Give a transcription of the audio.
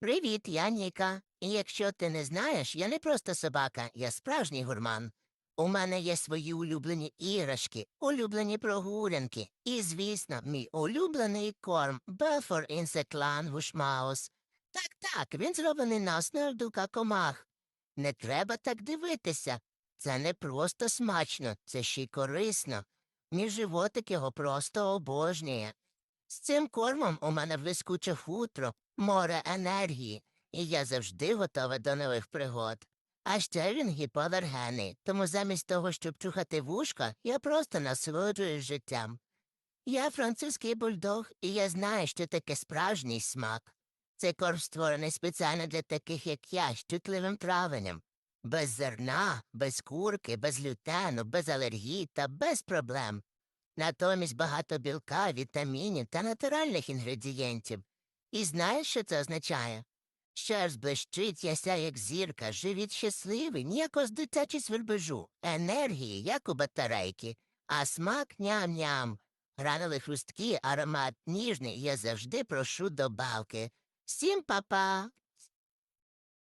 Привіт, я Ніка. І якщо ти не знаєш, я не просто собака, я справжній гурман. У мене є свої улюблені іграшки, улюблені прогулянки і, звісно, мій улюблений корм Белфор Інсеклан Гушмаус. Так, так, він зроблений на білка комах. Не треба так дивитися. Це не просто смачно, це ще й корисно. Мій животик його просто обожнює. З цим кормом у мене блискуче хутро, море енергії, і я завжди готова до нових пригод. А ще він гіпоалергенний, тому замість того, щоб чухати вушка, я просто насолоджуюсь життям. Я французький бульдог, і я знаю, що таке справжній смак. Цей корм створений спеціально для таких, як я, з чутливим травленням. Без зерна, без курки, без лютену, без алергій та без проблем. Натомість багато білка, вітамінів та натуральних інгредієнтів. І знаєш, що це означає? Шерсть блищить, яся, як зірка, живіт щасливий, ніяко з дитячі свербежу, енергії, як у батарейки, а смак ням-ням. Гранули хрусткі, аромат ніжний, я завжди прошу добавки. Всім па-па!